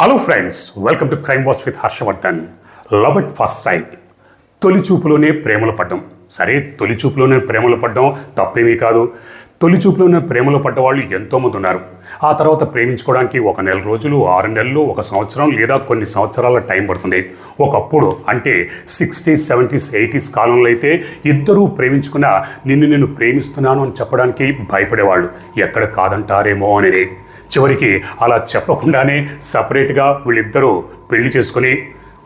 Hello friends welcome to crime watch with Harshavardhan love at first sight తొలి చూపులోనే ప్రేమలు పడ్డం. సరే తొలి చూపులోనే ప్రేమలు పడ్డం తప్పేమీ కాదు. తొలి చూపులోనే ప్రేమలో పడ్డ వాళ్ళు ఎంతోమంది ఉన్నారు. ఆ తర్వాత ప్రేమించుకోవడానికి ఒక నెల రోజులు ఆరు నెలలు ఒక సంవత్సరం లేదా కొన్ని సంవత్సరాల టైం పడుతుంది. ఒకప్పుడు అంటే సిక్స్టీస్ సెవెంటీస్ ఎయిటీస్ కాలంలో అయితే ఇద్దరూ ప్రేమించుకున్న నిన్ను నేను ప్రేమిస్తున్నాను అని చెప్పడానికి భయపడేవాళ్ళు. ఎక్కడ కాదంటారేమో అనేది. చివరికి అలా చెప్పకుండానే సపరేట్గా వీళ్ళిద్దరూ పెళ్ళి చేసుకుని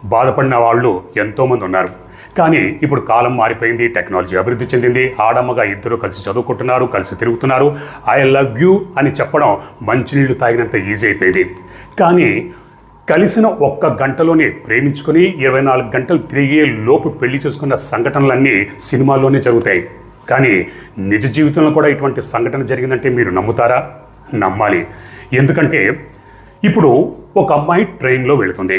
బాధపడిన వాళ్ళు ఎంతోమంది ఉన్నారు. కానీ ఇప్పుడు కాలం మారిపోయింది టెక్నాలజీ అభివృద్ధి చెందింది ఆడమ్మగా ఇద్దరు కలిసి చదువుకుంటున్నారు కలిసి తిరుగుతున్నారు. ఐ లవ్ యూ అని చెప్పడం మంచినీళ్ళు తాగినంత ఈజీ అయిపోయింది. కానీ కలిసిన ఒక్క గంటలోనే ప్రేమించుకొని ఇరవై నాలుగు గంటలు తిరిగే లోపు పెళ్ళి చేసుకున్న సంఘటనలన్నీ సినిమాల్లోనే జరుగుతాయి. కానీ నిజ జీవితంలో కూడా ఇటువంటి సంఘటన జరిగిందంటే మీరు నమ్ముతారా? నమ్మాలి. ఎందుకంటే ఇప్పుడు ఒక అమ్మాయి ట్రైన్లో వెళుతుంది.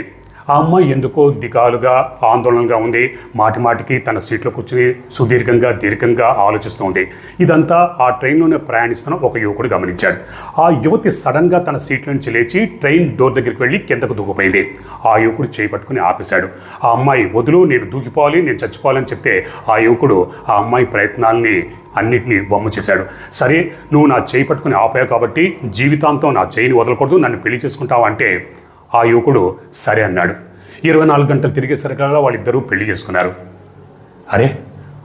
ఆ అమ్మాయి ఎందుకో దిగాలుగా ఆందోళనగా ఉంది. మాటి మాటికి తన సీట్లో కూర్చుని సుదీర్ఘంగా దీర్ఘంగా ఆలోచిస్తోంది ఇదంతా ఆ ట్రైన్లోనే ప్రయాణిస్తున్న ఒక యువకుడు గమనించాడు. ఆ యువతి సడన్గా తన సీట్ల నుంచి లేచి ట్రైన్ డోర్ దగ్గరికి వెళ్ళి కిందకు దూకిపోయింది. ఆ యువకుడు చేయి ఆపేశాడు. ఆ అమ్మాయి వదులు నేను దూకిపోవాలి నేను చచ్చిపోవాలని చెప్తే ఆ యువకుడు ఆ అమ్మాయి ప్రయత్నాల్ని అన్నింటినీ బొమ్మ చేశాడు. సరే నువ్వు నా చేయి పట్టుకుని ఆపావు కాబట్టి జీవితాంతం నా చేయిని వదలకూడదు నన్ను పెళ్ళి చేసుకుంటావు అంటే ఆ యువకుడు సరే అన్నాడు. ఇరవై నాలుగు గంటలు తిరిగేసరికల్లా వాళ్ళిద్దరూ పెళ్ళి చేసుకున్నారు. అరే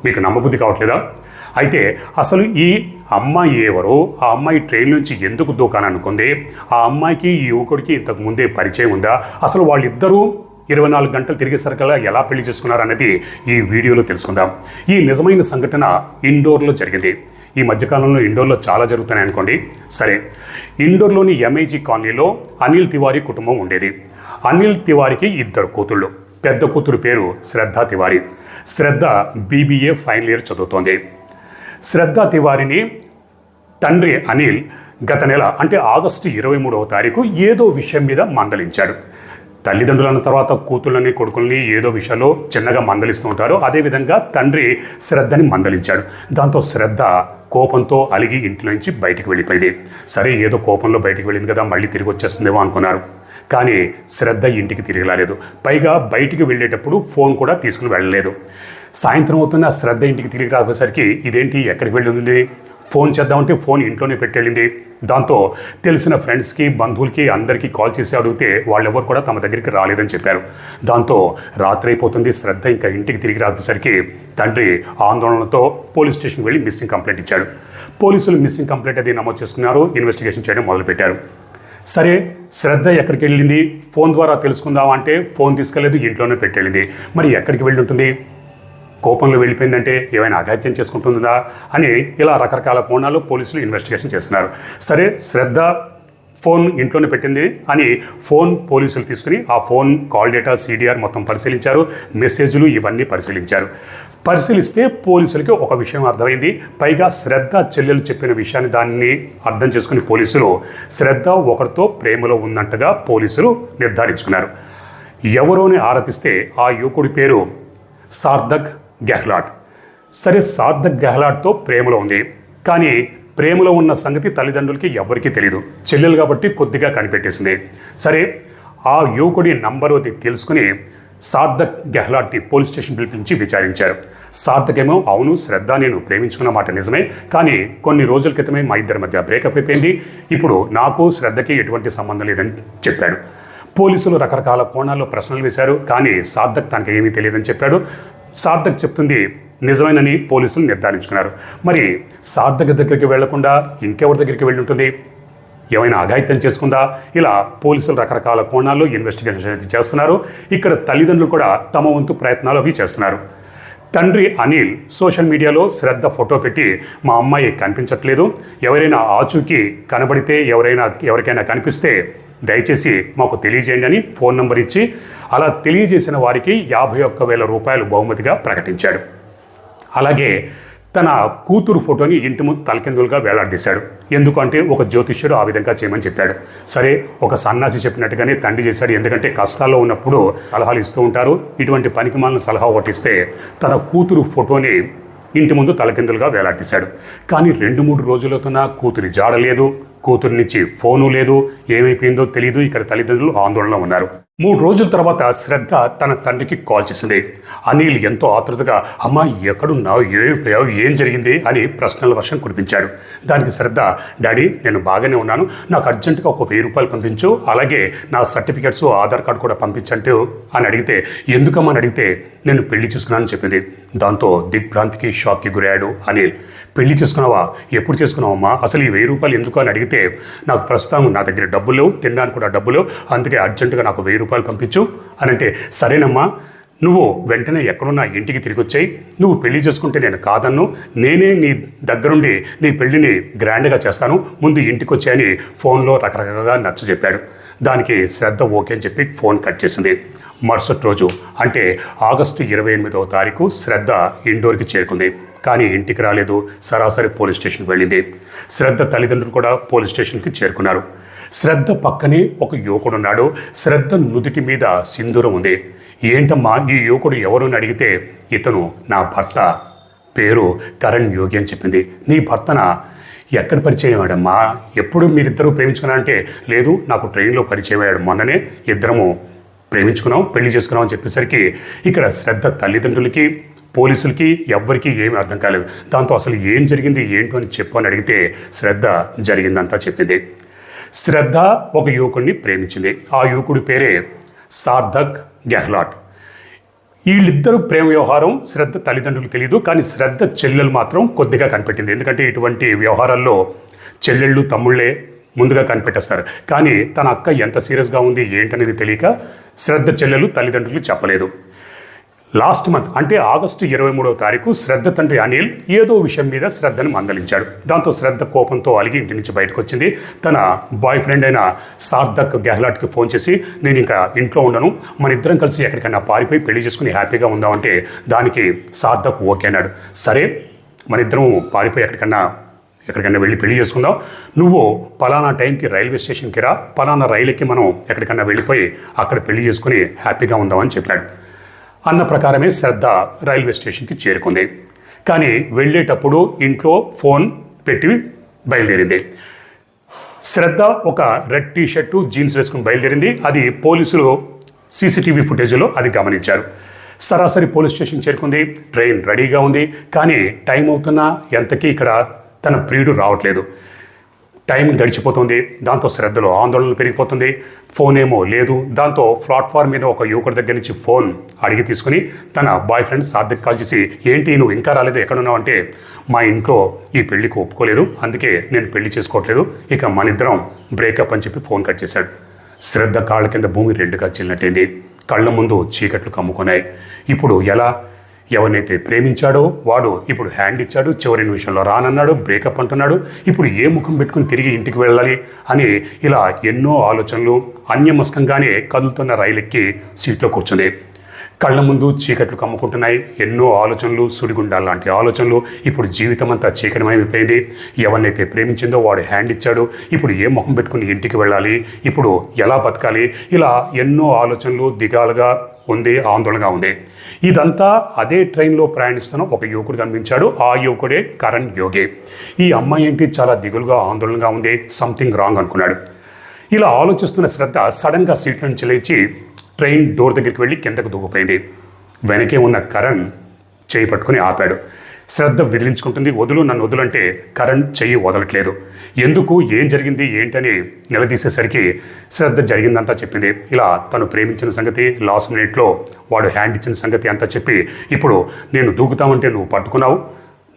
మీకు నమ్మబుద్ధి కావట్లేదా? అయితే అసలు ఈ అమ్మాయి ఎవరో ఆ అమ్మాయి ట్రైన్ నుంచి ఎందుకు దూకాననుకుంది ఆ అమ్మాయికి ఈ యువకుడికి ఇంతకు ముందే పరిచయం ఉందా? అసలు వాళ్ళిద్దరూ ఇరవై నాలుగు గంటలు తిరిగేసరికల్లా ఎలా పెళ్ళి చేసుకున్నారు అనేది ఈ వీడియోలో తెలుసుకుందాం. ఈ నిజమైన సంఘటన ఇండోర్లో జరిగింది. ఈ మధ్యకాలంలో ఇండోర్లో చాలా జరుగుతున్నాయి అనుకోండి. సరే ఇండోర్లోని ఎంఐజీ కాలనీలో అనిల్ తివారీ కుటుంబం ఉండేది. అనిల్ తివారీకి ఇద్దరు కూతుళ్ళు. పెద్ద కూతురు పేరు Shraddha Tiwari. Shraddha BBA final year చదువుతోంది. శ్రద్ధ తివారిని తండ్రి అనిల్ గత నెల అంటే ఆగస్టు ఇరవై మూడవ తారీఖు ఏదో విషయం మీద మందలించాడు. తల్లిదండ్రులన్న తర్వాత కూతుళ్ళని కొడుకుల్ని ఏదో విషయంలో చిన్నగా మందలిస్తూ ఉంటారు. అదేవిధంగా తండ్రి శ్రద్ధని మందలించాడు. దాంతో శ్రద్ధ కోపంతో అలిగి ఇంట్లో నుంచి బయటికి వెళ్ళిపోయింది. సరే ఏదో కోపంలో బయటికి వెళ్ళింది కదా మళ్ళీ తిరిగి వచ్చేస్తుందేమో అనుకున్నారు. కానీ శ్రద్ధ ఇంటికి తిరిగి రాలేదు పైగా బయటికి వెళ్ళేటప్పుడు ఫోన్ కూడా తీసుకుని వెళ్ళలేదు. సాయంత్రం అవుతున్న శ్రద్ధ ఇంటికి తిరిగి రాకపోయేసరికి ఇదేంటి ఎక్కడికి వెళ్ళింది? ఫోన్ చేద్దామంటే ఫోన్ ఇంట్లోనే పెట్టేళ్ళింది. దాంతో తెలిసిన ఫ్రెండ్స్కి బంధువులకి అందరికీ కాల్ చేసి అడిగితే వాళ్ళెవరు కూడా తమ దగ్గరికి రాలేదని చెప్పారు. దాంతో రాత్రి అయిపోతుంది శ్రద్ధ ఇంకా ఇంటికి తిరిగి రాసేసరికి తండ్రి ఆందోళనతో పోలీస్ స్టేషన్కి వెళ్ళి మిస్సింగ్ కంప్లైంట్ ఇచ్చాడు. పోలీసులు మిస్సింగ్ కంప్లైంట్ అది నమోదు చేసుకున్నారు ఇన్వెస్టిగేషన్ చేయడం మొదలుపెట్టారు. సరే శ్రద్ధ ఎక్కడికి వెళ్ళింది? ఫోన్ ద్వారా తెలుసుకుందాం అంటే ఫోన్ తీసుకెళ్ళలేదు ఇంట్లోనే పెట్టేళ్ళింది. మరి ఎక్కడికి వెళ్ళి ఉంటుంది? కోపంలో వెళ్ళిపోయిందంటే ఏమైనా అఘాత్యం చేసుకుంటుందా అని ఇలా రకరకాల కోణాలు పోలీసులు ఇన్వెస్టిగేషన్ చేస్తున్నారు. సరే శ్రద్ధ ఫోన్ ఇంట్లోనే పెట్టింది అని ఫోన్ పోలీసులు తీసుకుని ఆ ఫోన్ కాల్ డేటా సీడీఆర్ మొత్తం పరిశీలించారు. మెసేజ్లు ఇవన్నీ పరిశీలించారు. పరిశీలిస్తే పోలీసులకి ఒక విషయం అర్థమైంది. పైగా శ్రద్ధ చెల్లెలు చెప్పిన విషయాన్ని దాన్ని అర్థం చేసుకుని పోలీసులు శ్రద్ధ ఒకరితో ప్రేమలో ఉందంటగా పోలీసులు నిర్ధారించుకున్నారు. ఎవరోని ఆరాధిస్తే ఆ యువకుడి పేరు సార్థక్ గెహ్లాట్. సరే సార్థక్ గెహ్లాట్తో ప్రేమలో ఉంది. కానీ ప్రేమలో ఉన్న సంగతి తల్లిదండ్రులకి ఎవరికీ తెలియదు చెల్లెలు కాబట్టి కొద్దిగా కనిపెట్టేసింది. సరే ఆ యువకుడి నంబరు అది తెలుసుకుని సార్థక్ గెహ్లాట్ని పోలీస్ స్టేషన్ పిలిపించి విచారించారు. సార్థక్ ఏమో అవును శ్రద్ధ నేను ప్రేమించుకున్న మాట నిజమే. కానీ కొన్ని రోజుల క్రితమే మా ఇద్దరి మధ్య బ్రేకప్ అయిపోయింది. ఇప్పుడు నాకు శ్రద్ధకి ఎటువంటి సంబంధం లేదని చెప్పాడు. పోలీసులు రకరకాల కోణాల్లో ప్రశ్నలు వేశారు. కానీ సార్థక్ తనకి ఏమీ తెలియదని చెప్పాడు. సార్థక్ చెప్తుంది నిజమేనని పోలీసులు నిర్ధారించుకున్నారు. మరి సార్థక్ దగ్గరికి వెళ్ళకుండా ఇంకెవరి దగ్గరికి వెళ్ళి ఉంటుంది ఏమైనా అఘాయిత్యం చేసుకుందా? ఇలా పోలీసులు రకరకాల కోణాల్లో ఇన్వెస్టిగేషన్ అయితే చేస్తున్నారు. ఇక్కడ తల్లిదండ్రులు కూడా తమ వంతు ప్రయత్నాలు అవి చేస్తున్నారు. తండ్రి అనిల్ సోషల్ మీడియాలో శ్రద్ధ ఫోటో పెట్టి మా అమ్మాయి కనిపించట్లేదు. ఎవరైనా ఆచూకీ కనబడితే ఎవరైనా ఎవరికైనా కనిపిస్తే దయచేసి మాకు తెలియజేయండి అని ఫోన్ నంబర్ ఇచ్చి అలా తెలియజేసిన వారికి యాభై ఒక్క వేల రూపాయలు బహుమతిగా ప్రకటించాడు. అలాగే తన కూతురు ఫోటోని ఇంటి ముందు తలకిందులుగా వేలాడదీశాడు. ఎందుకంటే ఒక జ్యోతిష్యుడు ఆ విధంగా చేయమని చెప్పాడు. సరే ఒక సన్నాసి చెప్పినట్టుగానే తండ్రి చేశాడు. ఎందుకంటే కష్టాల్లో ఉన్నప్పుడు సలహాలు ఇస్తూ ఉంటారు. ఇటువంటి పనికి మాలిన సలహా ఒకటిస్తే తన కూతురు ఫోటోని ఇంటి ముందు తలకిందులుగా వేలాడదీశాడు. కానీ రెండు మూడు రోజులతోన కూతురి జాడలేదు. కూతురు నుంచి ఫోను లేదు ఏమైపోయిందో తెలియదు ఇక్కడ తల్లిదండ్రులు ఆందోళనలో ఉన్నారు. మూడు రోజుల తర్వాత శ్రద్ధ తన తండ్రికి కాల్ చేసింది. అనిల్ ఎంతో ఆతృతగా అమ్మా ఎక్కడున్నావు? ఏమైపోయావు? ఏం జరిగింది? అని ప్రశ్నల వర్షం కురిపించాడు. దానికి శ్రద్ధ డాడీ నేను బాగానే ఉన్నాను. నాకు అర్జెంటుగా ఒక వెయ్యి రూపాయలు పంపించు. అలాగే నా సర్టిఫికెట్స్ ఆధార్ కార్డు కూడా పంపించంటూ. అని అడిగితే ఎందుకమ్మని అడిగితే నేను పెళ్ళి చూసుకున్నానని చెప్పింది. దాంతో దిగ్భ్రాంతికి షాక్కి గురయ్యాడు అనిల్. పెళ్ళి చేసుకున్నావా? ఎప్పుడు చేసుకున్నావమ్మా అసలు ఈ వెయ్యి రూపాయలు ఎందుకు అని అడిగితే నాకు ప్రస్తుతం నా దగ్గర డబ్బులు తినడానికి కూడా డబ్బులు అందుకే అర్జెంటుగా నాకు వెయ్యి రూపాయలు పంపించు అని అంటే సరేనమ్మా నువ్వు వెంటనే ఎక్కడున్నా ఇంటికి తిరిగి వచ్చాయి. నువ్వు పెళ్ళి చేసుకుంటే నేను కాదన్ను. నేనే నీ దగ్గరుండి నీ పెళ్ళిని గ్రాండ్గా చేస్తాను. ముందు ఇంటికి వచ్చాయని ఫోన్లో రకరకాలుగా నచ్చ చెప్పాడు దానికి శ్రద్ధ ఓకే అని చెప్పి ఫోన్ కట్ చేసింది. మరుసటి రోజు అంటే ఆగస్టు ఇరవై ఎనిమిదవ తారీఖు శ్రద్ధ ఇండోర్కి చేరుకుంది. కానీ ఇంటికి రాలేదు. సరాసరి పోలీస్ స్టేషన్కి వెళ్ళింది. శ్రద్ధ తల్లిదండ్రులు కూడా పోలీస్ స్టేషన్కి చేరుకున్నారు. శ్రద్ధ పక్కనే ఒక యువకుడు ఉన్నాడు శ్రద్ధ నుదుటి మీద సింధూరం ఉంది. ఏంటమ్మా ఈ యువకుడు ఎవరు అని అడిగితే ఇతను నా భర్త. పేరు కరణ్ యోగి అని చెప్పింది. నీ భర్తన? ఎక్కడ పరిచయం అయ్యాడమ్మా ఎప్పుడు మీరిద్దరూ ప్రేమించుకున్నారంటే లేదు నాకు ట్రైన్లో పరిచయం అయ్యాడు మొన్ననే. ఇద్దరము ప్రేమించుకున్నాం పెళ్ళి చేసుకున్నాం అని చెప్పేసరికి ఇక్కడ శ్రద్ధ తల్లిదండ్రులకి పోలీసులకి ఎవ్వరికీ ఏమీ అర్థం కాలేదు. దాంతో అసలు ఏం జరిగింది ఏంటో అని చెప్పు అని అడిగితే శ్రద్ధ జరిగిందంతా చెప్పింది. శ్రద్ధ ఒక యువకుడిని ప్రేమించింది. ఆ యువకుడి పేరే సార్థక్ గెహ్లాట్. వీళ్ళిద్దరూ ప్రేమ వ్యవహారం శ్రద్ధ తల్లిదండ్రులకు తెలియదు కానీ శ్రద్ధ చెల్లెలు మాత్రం కొద్దిగా కనిపెట్టింది. ఎందుకంటే ఇటువంటి వ్యవహారాల్లో చెల్లెళ్ళు తమ్ముళ్ళే ముందుగా కనిపెట్టేస్తారు. కానీ తన అక్క ఎంత సీరియస్గా ఉంది ఏంటనేది తెలియక శ్రద్ధ చెల్లెలు తల్లిదండ్రులు చెప్పలేదు. లాస్ట్ మంత్ అంటే ఆగస్టు ఇరవై మూడవ తారీఖు శ్రద్ధ తండ్రి అనిల్ ఏదో విషయం మీద శ్రద్ధను మందలించాడు. దాంతో శ్రద్ధ కోపంతో అలిగి ఇంటి నుంచి బయటకు వచ్చింది తన బాయ్ ఫ్రెండ్ అయిన సార్థక్ గెహ్లాట్కి ఫోన్ చేసి నేను ఇంకా ఇంట్లో ఉండను. మన ఇద్దరం కలిసి ఎక్కడికైనా పారిపోయి పెళ్ళి చేసుకుని హ్యాపీగా ఉందామంటే దానికి సార్థక్ ఓకే అన్నాడు. సరే మన ఇద్దరం పారిపోయి ఎక్కడికన్నా ఎక్కడికైనా వెళ్ళి పెళ్ళి చేసుకుందాం. నువ్వు పలానా టైంకి రైల్వే స్టేషన్కి రా. పలానా రైలుకి మనం ఎక్కడికైనా వెళ్ళిపోయి అక్కడ పెళ్ళి చేసుకుని హ్యాపీగా ఉందామని చెప్పాడు. అన్న ప్రకారమే శ్రద్ధ రైల్వే స్టేషన్కి చేరుకుంది. కానీ వెళ్ళేటప్పుడు ఇంట్లో ఫోన్ పెట్టి బయలుదేరింది. శ్రద్ధ ఒక రెడ్ టీ షర్టు జీన్స్ వేసుకుని బయలుదేరింది. అది పోలీసులు సీసీటీవీ ఫుటేజ్లో అది గమనించారు. సరాసరి పోలీస్ స్టేషన్ చేరుకుంది. ట్రైన్ రెడీగా ఉంది. కానీ టైం అవుతున్నా ఎంతకీ ఇక్కడ తన ప్రియుడు రావట్లేదు. టైం గడిచిపోతుంది. దాంతో శ్రద్ధలో ఆందోళన పెరిగిపోతుంది. ఫోన్ ఏమో లేదు. దాంతో ప్లాట్ఫామ్ మీద ఒక యువకుడి దగ్గర నుంచి ఫోన్ అడిగి తీసుకుని తన బాయ్ ఫ్రెండ్ సార్థక్ కాల్ చేసి ఏంటి నువ్వు ఇంకా రాలేదు? ఎక్కడున్నావు? అంటే మా ఇంట్లో ఈ పెళ్ళికి ఒప్పుకోలేదు. అందుకే నేను పెళ్ళి చేసుకోవట్లేదు. ఇక మన ఇద్దరం బ్రేకప్ అని చెప్పి ఫోన్ కట్ చేశాడు. శ్రద్ధ కాళ్ళ కింద భూమి రెండుగా చెల్లినట్టయింది కళ్ళ ముందు చీకట్లు కమ్ముకున్నాయి. ఇప్పుడు ఎలా? ఎవరినైతే ప్రేమించాడో వాడు ఇప్పుడు హ్యాండ్ ఇచ్చాడు చివరి నిమిషంలో రానన్నాడు బ్రేకప్ అంటున్నాడు ఇప్పుడు ఏ ముఖం పెట్టుకుని తిరిగి ఇంటికి వెళ్ళాలి అని ఇలా ఎన్నో ఆలోచనలు అన్యమస్కంగానే కదులుతున్న రైలెక్కి సీట్లో కూర్చునే కళ్ళ ముందు చీకట్లు కమ్ముకుంటున్నాయి ఎన్నో ఆలోచనలు సుడిగుండాలు లాంటి ఆలోచనలు ఇప్పుడు జీవితం అంతా చీకటమైపోయింది ఎవరినైతే ప్రేమించిందో వాడు హ్యాండ్ ఇచ్చాడు ఇప్పుడు ఏ ముఖం పెట్టుకుని ఇంటికి వెళ్ళాలి ఇప్పుడు ఎలా బతకాలి ఇలా ఎన్నో ఆలోచనలు దిగాలుగా ఉంది ఆందోళనగా ఉంది ఇదంతా అదే ట్రైన్లో ప్రయాణిస్తున్న ఒక యువకుడు కనిపించాడు. ఆ యువకుడే కరణ్ యోగే. ఈ అమ్మాయి ఏంటి? చాలా దిగులుగా ఆందోళనగా ఉంది. సంథింగ్ రాంగ్ అనుకున్నాడు. ఇలా ఆలోచిస్తున్న శ్రద్ధ సడన్గా సీట్ల నుంచి లేచి ట్రైన్ డోర్ దగ్గరికి వెళ్ళి కిందకు దూకిపోయింది. వెనకే ఉన్న కరణ్ చేయి పట్టుకుని ఆపాడు. శ్రద్ధ విదిలించుకుంటుంది వదులు నన్ను వదులంటే కరణ్ చెయ్యి వదలట్లేదు. ఎందుకు ఏం జరిగింది ఏంటని నిలదీసేసరికి శ్రద్ధ జరిగిందంతా చెప్పింది. ఇలా తను ప్రేమించిన సంగతి లాస్ట్ మినిట్లో వాడు హ్యాండ్ ఇచ్చిన సంగతి అంతా చెప్పి ఇప్పుడు నేను దూకుతామంటే నువ్వు పట్టుకున్నావు?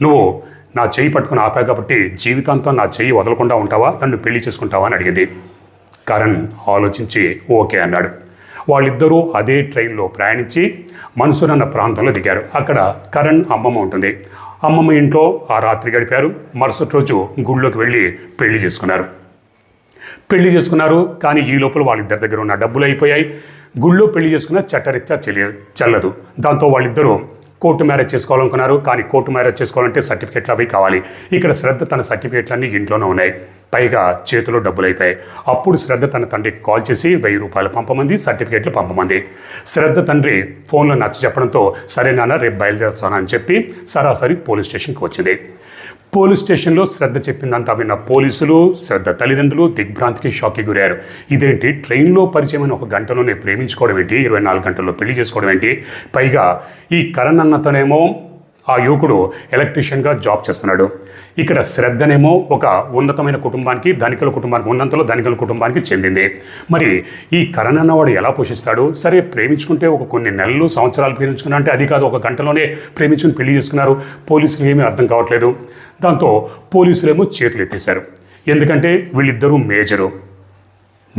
నువ్వు నా చెయ్యి పట్టుకుని ఆపా కాబట్టి జీవితాంతం నా చెయ్యి వదలకుండా ఉంటావా? నన్ను పెళ్ళి చేసుకుంటావా అని అడిగింది. కరణ్ ఆలోచించి ఓకే అన్నాడు. వాళ్ళిద్దరూ అదే ట్రైన్లో ప్రయాణించి మన్సూర్ అన్న ప్రాంతంలో దిగారు. అక్కడ కరణ్ అమ్మమ్మ ఉంటుంది. అమ్మమ్మ ఇంట్లో ఆ రాత్రి గడిపారు. మరుసటి రోజు గుళ్ళోకి వెళ్ళి పెళ్ళి చేసుకున్నారు. పెళ్ళి చేసుకున్నారు కానీ ఈ లోపల వాళ్ళిద్దరి దగ్గర ఉన్న డబ్బులు అయిపోయాయి. గుళ్ళో పెళ్ళి చేసుకున్న చట్టరీత్యా చెల్లి చెల్లదు. దాంతో వాళ్ళిద్దరూ కోర్టు మ్యారేజ్ చేసుకోవాలనుకున్నారు. కానీ కోర్టు మ్యారేజ్ చేసుకోవాలంటే సర్టిఫికేట్లు అవి కావాలి. ఇక్కడ శ్రద్ధ తన సర్టిఫికేట్లన్నీ ఇంట్లోనే ఉన్నాయి. పైగా చేతిలో డబ్బులు అయిపోయాయి అప్పుడు శ్రద్ధ తన తండ్రికి కాల్ చేసి వెయ్యి రూపాయలు పంపమంది సర్టిఫికేట్లు పంపమంది. శ్రద్ధ తండ్రి ఫోన్లో నచ్చ చెప్పడంతో సరే నాన్న రేపు బయలుదేరుతాను అని చెప్పి సరాసరి పోలీస్ స్టేషన్కి వచ్చింది. పోలీస్ స్టేషన్లో శ్రద్ధ చెప్పిందంతా విన్న పోలీసులు శ్రద్ధ తల్లిదండ్రులు దిగ్భ్రాంతికి షాక్కి గురయ్యారు. ఇదేంటి? ట్రైన్లో పరిచయమైన ఒక గంటలోనే ప్రేమించుకోవడం ఏంటి? ఇరవై నాలుగు గంటల్లో పెళ్ళి చేసుకోవడం ఏంటి? పైగా ఈ కరణ్ అన్నతనేమో ఆ యువకుడు ఎలక్ట్రీషియన్గా జాబ్ చేస్తున్నాడు. ఇక్కడ శ్రద్ధనేమో ఒక ఉన్నతమైన కుటుంబానికి ధనికుల కుటుంబానికి ఉన్నంతలో ధనికుల కుటుంబానికి చెందింది. మరి ఈ కరణ్ అన్నవాడు ఎలా పోషిస్తాడు? సరే ప్రేమించుకుంటే ఒక కొన్ని నెలలు సంవత్సరాలు ప్రేమించుకున్నా అంటే అది కాదు ఒక గంటలోనే ప్రేమించుకుని పెళ్ళి చేసుకున్నారు. పోలీసులు ఏమీ అర్థం కావట్లేదు. దాంతో పోలీసులేమో చేతులు ఎత్తేశారు ఎందుకంటే వీళ్ళిద్దరూ మేజరు.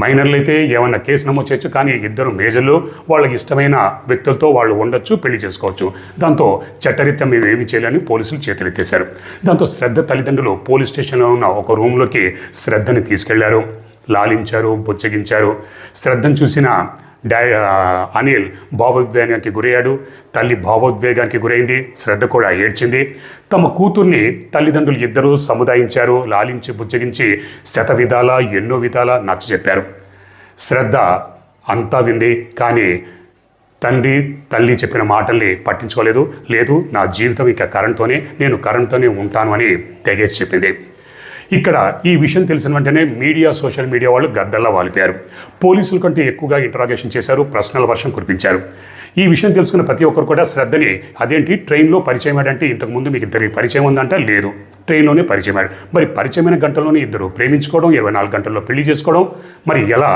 మైనర్లు అయితే ఏమన్నా కేసు నమోదు చేయొచ్చు కానీ ఇద్దరు మేజర్లు వాళ్ళకి ఇష్టమైన వ్యక్తులతో వాళ్ళు ఉండొచ్చు పెళ్ళి చేసుకోవచ్చు. దాంతో చట్టరీత్యం మేము ఏమి చేయాలని పోలీసులు చేతులెత్తేశారు. దాంతో శ్రద్ధ తల్లిదండ్రులు పోలీస్ స్టేషన్లో ఉన్న ఒక రూమ్లోకి శ్రద్ధని తీసుకెళ్ళారు. లాలించారు బుచ్చగించారు శ్రద్ధను చూసిన డా అనిల్ భావోద్వేగానికి గురయ్యాడు. తల్లి భావోద్వేగానికి గురైంది. శ్రద్ధ కూడా ఏడ్చింది. తమ కూతుర్ని తల్లిదండ్రులు ఇద్దరూ సముదాయించారు. లాలించి బుజ్జగించి శత విధాల ఎన్నో విధాల నచ్చ చెప్పారు. శ్రద్ధ అంతా వింది. కానీ తండ్రి తల్లి చెప్పిన మాటల్ని పట్టించుకోలేదు. లేదు నా జీవితం ఇక కరెంట్తోనే నేను కరెంట్తోనే ఉంటాను అని తెగేసి చెప్పింది. ఇక్కడ ఈ విషయం తెలిసిన వెంటనే మీడియా సోషల్ మీడియా వాళ్ళు గద్దల్లా వాలిపోయారు. పోలీసుల కంటే ఎక్కువగా ఇంటరాగేషన్ చేశారు ప్రశ్నల వర్షం కురిపించారు. ఈ విషయం తెలుసుకున్న ప్రతి ఒక్కరు కూడా శ్రద్ధని అదేంటి ట్రైన్లో పరిచయం అంటే ఇంతకుముందు మీకు ఇద్దరికి పరిచయం ఉందంట? లేదు ట్రైన్లోనే పరిచయం మరి పరిచయమైన గంటల్లోనే ఇద్దరు ప్రేమించుకోవడం ఇరవై నాలుగు గంటల్లో పెళ్ళి చేసుకోవడం మరి ఎలా?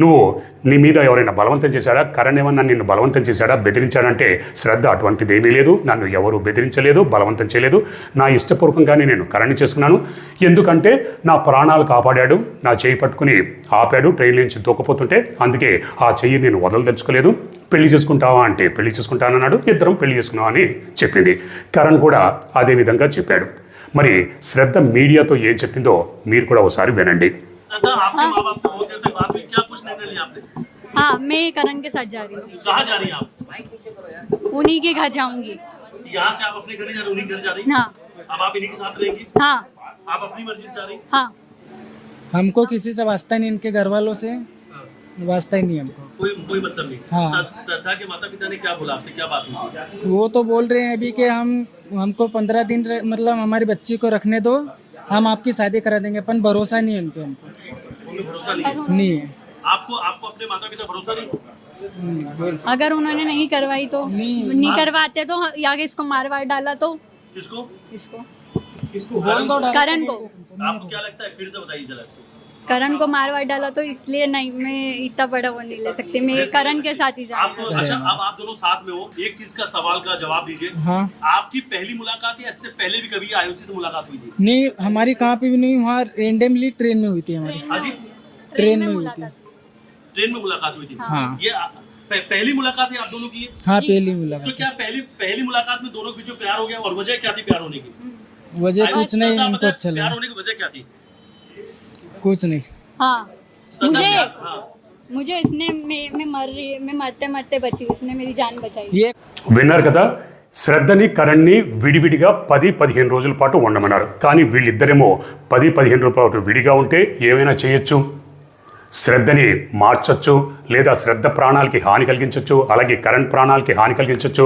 నువ్వు నీ మీద ఎవరైనా బలవంతం చేశాడా కరణ్ ఏమన్నా నిన్ను బలవంతం చేశాడా? బెదిరించాడంటే శ్రద్ధ అటువంటిది ఏమీ లేదు. నన్ను ఎవరు బెదిరించలేదు బలవంతం చేయలేదు. నా ఇష్టపూర్వకంగానే నేను కరణ్ని చేసుకున్నాను. ఎందుకంటే నా ప్రాణాలు కాపాడాడు నా చేయి పట్టుకుని ఆపాడు ట్రైన్ నుంచి దూకపోతుంటే అందుకే ఆ చెయ్యి నేను వదలదలుచుకోలేదు. పెళ్ళి చేసుకుంటావా అంటే పెళ్ళి చేసుకుంటానన్నాడు. ఇద్దరం పెళ్ళి చేసుకున్నావా అని చెప్పింది. కరణ్ కూడా అదే విధంగా చెప్పాడు. మరి శ్రద్ధ మీడియాతో ఏం చెప్పిందో మీరు కూడా ఒకసారి వినండి. आपके माँ बाप से बहुत देर तक बात हुई क्या कुछ निर्णय लिया आपने? हाँ मैं करण के साथ जा रही हूँ। कहाँ जा रही हैं आप? उन्हीं के घर जाऊँगी। यहाँ से आप अपने घर जा रही उन्हीं घर जा रही हाँ? अब आप इन्हीं के साथ रहेंगी? हाँ। आप अपनी मर्ज़ी से जा रही हाँ? हमको किसी से वास्ता नहीं इनके घर वालों से वास्ता ही नहीं हमको। कोई कोई मतलब नहीं। हाँ। श्रद्धा श्रद्धा के माता पिता ने क्या बोला आपसे? क्या बात हुई? वो तो बोल रहे हैं अभी कि हम हमको पंद्रह दिन मतलब हमारी बच्ची को रखने दो। हम आपकी शादी करा देंगे अपन भरोसा नहीं है उन पे हमको। नहीं है? आपको आपको अपने माता पिता भरोसा नहीं? अगर उन्होंने नहीं करवाई तो? नहीं। नहीं करवाते तो आगे इसको मार वार डाला तो? किसको? इसको इसको करण को। आपको क्या लगता है? फिर से बताइए जरा इसको। करण को मार वार डाला तो इसलिए नहीं मैं इतना बड़ा वो नहीं ले सकती मैं करण के साथ ही जा आपको अच्छा अब आप दोनों साथ में हो एक चीज़ का सवाल का जवाब दीजिए। हाँ। आपकी पहली मुलाकात या इससे पहले भी कभी आयुषी से मुलाकात हुई थी? नहीं हमारी कहाँ पे भी नहीं वहाँ रेंडमली ट्रेन में हुई थी हमारी। हाँ ट्रेन में हुई थी। ट्रेन में मुलाकात हुई थी? हाँ। ये पहली मुलाकात है आप दोनों की? हाँ पहली मुलाकात तो क्या पहली पहली मुलाकात में दोनों के बीच प्यार हो गया और वजह क्या थी प्यार होने की? वजह कुछ नहीं अच्छा प्यार होने की वजह क्या थी? कुछ नहीं हाँ श्रद्धा मुझे प्यार- हाँ मुझे इसने मैं मैं मर रही मैं मरते मरते बची उसने मेरी जान बचाई ये విన్నారు కదా శ్రద్ధని కరణ్ని విడివిడిగా పది పదిహేను రోజుల పాటు ఉండమన్నారు కానీ వీళ్ళిద్దరేమో పది పదిహేను రోజుల పాటు విడిగా ఉంటే ఏమైనా చేయొచ్చు శ్రద్ధని మార్చొచ్చు లేదా శ్రద్ధ ప్రాణాలకి హాని కలిగించవచ్చు అలాగే కరెంట్ ప్రాణాలకి హాని కలిగించవచ్చు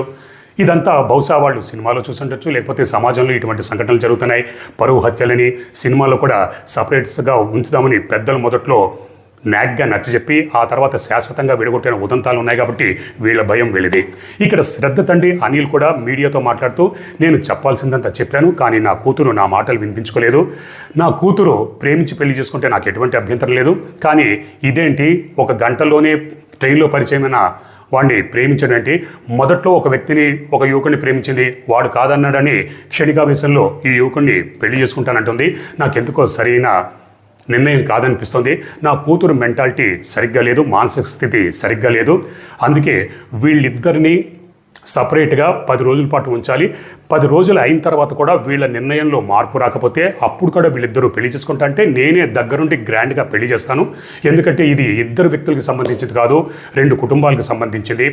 ఇదంతా బహుశా వాళ్ళు సినిమాలో చూసుండొచ్చు లేకపోతే సమాజంలో ఇటువంటి సంఘటనలు జరుగుతున్నాయి. పరువు హత్యలని సినిమాలో కూడా సపరేట్స్గా ఉంచుదామని పెద్దలు మొదట్లో నాగ్గా నచ్చజెప్పి ఆ తర్వాత శాశ్వతంగా విడగొట్టిన ఉదంతాలు ఉన్నాయి కాబట్టి వీళ్ళ భయం వీళ్ళది. ఇక్కడ శ్రద్ధ తండ్రి అనిల్ కూడా మీడియాతో మాట్లాడుతూ నేను చెప్పాల్సిందంతా చెప్పాను కానీ నా కూతురు నా మాటలు వినిపించుకోలేదు. నా కూతురు ప్రేమించి పెళ్ళి చేసుకుంటే నాకు ఎటువంటి అభ్యంతరం లేదు. కానీ ఇదేంటి? ఒక గంటలోనే ట్రైన్లో పరిచయమైన వాడిని ప్రేమించాడంటే మొదట్లో ఒక వ్యక్తిని ఒక యువకుడిని ప్రేమించింది వాడు కాదన్నాడని క్షణికావేశంలో ఈ యువకుడిని పెళ్ళి చేసుకుంటానంటుంది. నాకెందుకో సరైన నిర్ణయం కాదనిపిస్తుంది. నా కూతురు మెంటాలిటీ సరిగ్గా లేదు మానసిక స్థితి సరిగ్గా లేదు. అందుకే వీళ్ళిద్దరిని సపరేట్గా పది రోజుల పాటు ఉంచాలి. పది రోజులు అయిన తర్వాత కూడా వీళ్ళ నిర్ణయంలో మార్పు రాకపోతే అప్పుడు కూడా వీళ్ళిద్దరూ పెళ్ళి చేసుకుంటా అంటే నేనే దగ్గరుండి గ్రాండ్గా పెళ్ళి చేస్తాను. ఎందుకంటే ఇది ఇద్దరు వ్యక్తులకు సంబంధించింది కాదు రెండు కుటుంబాలకు సంబంధించింది.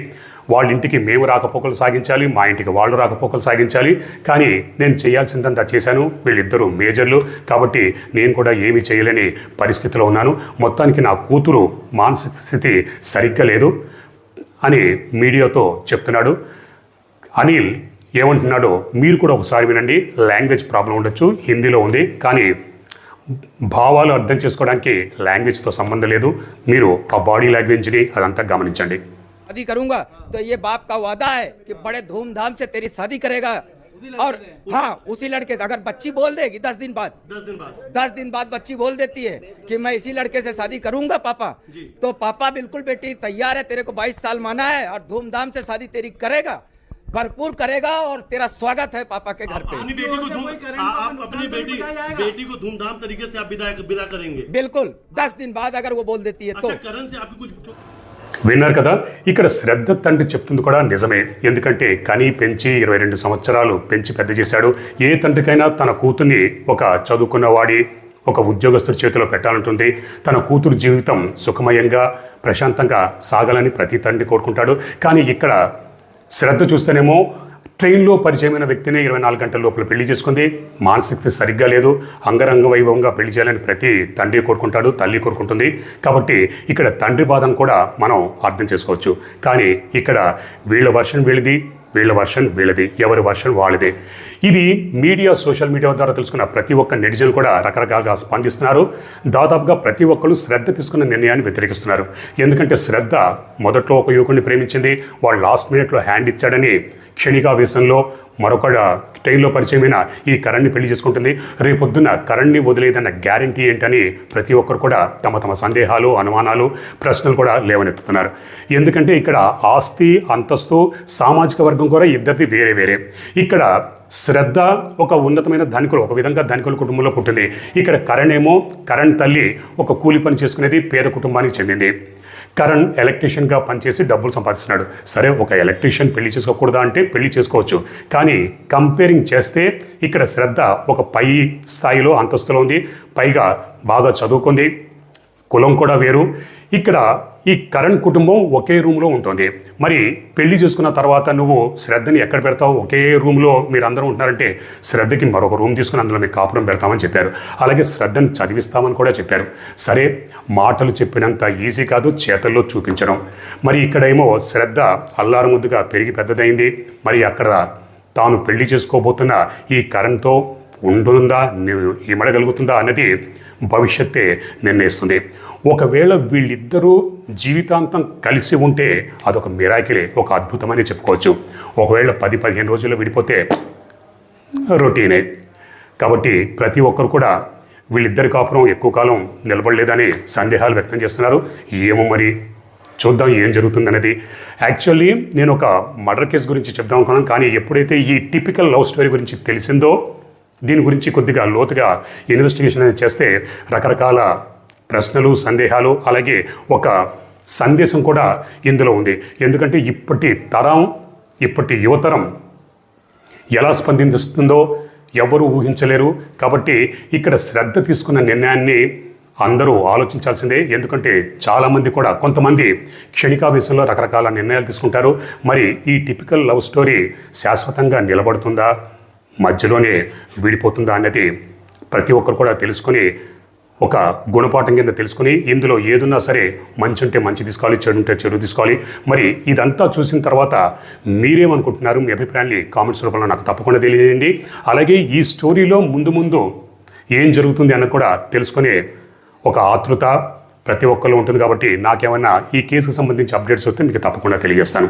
వాళ్ళ ఇంటికి మేము రాకపోకలు సాగించాలి మా ఇంటికి వాళ్ళు రాకపోకలు సాగించాలి. కానీ నేను చేయాల్సిందంతా చేశాను. వీళ్ళిద్దరూ మేజర్లు. కాబట్టి నేను కూడా ఏమీ చేయలేని పరిస్థితిలో ఉన్నాను. మొత్తానికి నా కూతురు మానసిక స్థితి సరిగ్గా లేదు అని మీడియాతో చెప్తున్నాడు. అనిల్ ఏమంటున్నాడో మీరు కూడా ఒకసారి వినండి లాంగ్వేజ్ ప్రాబ్లం ఉండొచ్చు హిందీలో ఉంది కానీ భావాలు అర్థం చేసుకోవడానికి లాంగ్వేజ్తో సంబంధం లేదు మీరు ఆ బాడీ లాంగ్వేజ్ని అదంతా గమనించండి शादी करूंगा तो ये बाप का वादा है कि बड़े धूमधाम से तेरी शादी करेगा और हाँ उसी लड़के से अगर बच्ची बोल देगी दस दिन बाद दस दिन बाद दस दिन बाद बच्ची बोल देती है कि मैं इसी लड़के से शादी करूंगा पापा तो पापा बिल्कुल बेटी तैयार है तेरे को बाईस साल माना है और धूमधाम से शादी तेरी करेगा भरपूर करेगा और तेरा स्वागत है पापा के घर पे अपनी बेटी को धूम आ- आप अपनी बेटी बेटी को धूमधाम तरीके से आप विदा विदा करेंगे बिल्कुल दस दिन बाद अगर वो बोल देती है तो अच्छा करण से आपकी कुछ విన్నారు కదా ఇక్కడ శ్రద్ధ తండ్రి చెప్తుంది కూడా నిజమే ఎందుకంటే కని పెంచి ఇరవై రెండు సంవత్సరాలు పెంచి పెద్ద చేశాడు ఏ తండ్రికైనా తన కూతుర్ని ఒక చదువుకున్నవాడి ఒక ఉద్యోగస్తుడి చేతిలో పెట్టాలంటుంది తన కూతురు జీవితం సుఖమయంగా ప్రశాంతంగా సాగాలని ప్రతి తండ్రి కోరుకుంటాడు కానీ ఇక్కడ శ్రద్ధ చూస్తేనేమో ట్రైన్లో పరిచయమైన వ్యక్తిని ఇరవై నాలుగు గంటల లోపల పెళ్ళి చేసుకుంది. మానసిక సరిగ్గా లేదు. అంగరంగ వైభవంగా పెళ్ళి చేయాలని ప్రతి తండ్రి కోరుకుంటాడు తల్లి కోరుకుంటుంది. కాబట్టి ఇక్కడ తండ్రి బాధను కూడా మనం అర్థం చేసుకోవచ్చు. కానీ ఇక్కడ వీళ్ళ వర్షం వీళ్ళది. వీళ్ళ వర్షన్ వీళ్ళది ఎవరి వర్షన్ వాళ్ళదే. ఇది మీడియా సోషల్ మీడియా ద్వారా తెలుసుకున్న ప్రతి ఒక్క నెటిజన్ కూడా రకరకాలుగా స్పందిస్తున్నారు. దాదాపుగా ప్రతి ఒక్కరు శ్రద్ధ తీసుకున్న నిర్ణయాన్ని వ్యతిరేకిస్తున్నారు. ఎందుకంటే శ్రద్ధ మొదట్లో ఒక యువకుడిని ప్రేమించింది వాళ్ళు లాస్ట్ మినిట్లో హ్యాండ్ ఇచ్చాడని క్షణికావేశంలో మరొక ట్రైన్లో పరిచయమైన ఈ కరణ్ని పెళ్ళి చేసుకుంటుంది. రేపొద్దున కరణ్ని వదిలేదన్న గ్యారంటీ ఏంటని ప్రతి ఒక్కరు కూడా తమ తమ సందేహాలు అనుమానాలు ప్రశ్నలు కూడా లేవనెత్తుతున్నారు. ఎందుకంటే ఇక్కడ ఆస్తి అంతస్తు సామాజిక వర్గం కూడా ఇద్దరిది వేరే వేరే. ఇక్కడ శ్రద్ధ ఒక ఉన్నతమైన ధనికులు ఒక విధంగా ధనికుల కుటుంబంలో పుట్టింది. ఇక్కడ కరణ్ ఏమో కరణ్ తల్లి ఒక కూలి పని చేసుకునేది పేద కుటుంబానికి చెందింది. కరణ్ ఎలక్ట్రీషియన్గా పనిచేసి డబ్బులు సంపాదిస్తున్నాడు. సరే ఒక ఎలక్ట్రీషియన్ పెళ్ళి చేసుకోకూడదా అంటే పెళ్ళి చేసుకోవచ్చు. కానీ కంపేరింగ్ చేస్తే ఇక్కడ శ్రద్ధ ఒక పై స్థాయిలో అంతస్తులో ఉంది. పైగా బాగా చదువుకుంది. కులం కూడా వేరు. ఇక్కడ ఈ కరణ్ కుటుంబం ఒకే రూమ్లో ఉంటుంది. మరి పెళ్ళి చేసుకున్న తర్వాత నువ్వు శ్రద్ధని ఎక్కడ పెడతావు? ఒకే రూమ్లో మీరు అందరూ ఉంటున్నారంటే శ్రద్ధకి మరొక రూమ్ తీసుకుని అందులో మీకు కాపురం పెడతామని చెప్పారు. అలాగే శ్రద్ధను చదివిస్తామని కూడా చెప్పారు. సరే మాటలు చెప్పినంత ఈజీ కాదు చేతల్లో చూపించడం. మరి ఇక్కడేమో శ్రద్ధ అల్లారు ముద్దుగా పెరిగి పెద్దదైంది. మరి అక్కడ తాను పెళ్ళి చేసుకోబోతున్న ఈ కరణ్తో ఉండుందా? ఇమడగలుగుతుందా? అన్నది భవిష్యత్తే నిర్ణయిస్తుంది. ఒకవేళ వీళ్ళిద్దరూ జీవితాంతం కలిసి ఉంటే అదొక మిరాకిలే ఒక అద్భుతమని చెప్పుకోవచ్చు. ఒకవేళ పది పదిహేను రోజుల్లో విడిపోతే రొటీనే. కాబట్టి ప్రతి ఒక్కరు కూడా వీళ్ళిద్దరి కాపురం ఎక్కువ కాలం నిలబడలేదని సందేహాలు వ్యక్తం చేస్తున్నారు. ఏమో మరి చూద్దాం ఏం జరుగుతుందనేది. యాక్చువల్లీ నేను ఒక మర్డర్ కేసు గురించి చెప్దాం అనుకున్నాను కానీ ఎప్పుడైతే ఈ టిపికల్ లవ్ స్టోరీ గురించి తెలిసిందో దీని గురించి కొద్దిగా లోతుగా ఇన్వెస్టిగేషన్ అనేది చేస్తే రకరకాల ప్రశ్నలు సందేహాలు అలాగే ఒక సందేశం కూడా ఇందులో ఉంది. ఎందుకంటే ఇప్పటి తరం ఇప్పటి యువతరం ఎలా స్పందిస్తుందో ఎవరు ఊహించలేరు. కాబట్టి ఇక్కడ శ్రద్ధ తీసుకున్న నిర్ణయాన్ని అందరూ ఆలోచించాల్సిందే. ఎందుకంటే చాలామంది కూడా కొంతమంది క్షణికావేశంలో రకరకాల నిర్ణయాలు తీసుకుంటారు. మరి ఈ టిపికల్ లవ్ స్టోరీ శాశ్వతంగా నిలబడుతుందా? మధ్యలోనే విడిపోతుందా అనేది ప్రతి ఒక్కరు కూడా తెలుసుకొని ఒక గుణపాఠం కింద తెలుసుకుని ఇందులో ఏదున్నా సరే మంచి ఉంటే మంచి తీసుకోవాలి చెడు ఉంటే చెడు తీసుకోవాలి. మరి ఇదంతా చూసిన తర్వాత మీరేమనుకుంటున్నారు? మీ అభిప్రాయాన్ని కామెంట్స్ రూపంలో నాకు తప్పకుండా తెలియజేయండి. అలాగే ఈ స్టోరీలో ముందు ముందు ఏం జరుగుతుంది అన్నది కూడా తెలుసుకునే ఒక ఆతృత ప్రతి ఒక్కళ్ళు ఉంటుంది కాబట్టి నాకేమన్నా ఈ కేసుకు సంబంధించి అప్డేట్స్ వస్తే మీకు తప్పకుండా తెలియజేస్తాను.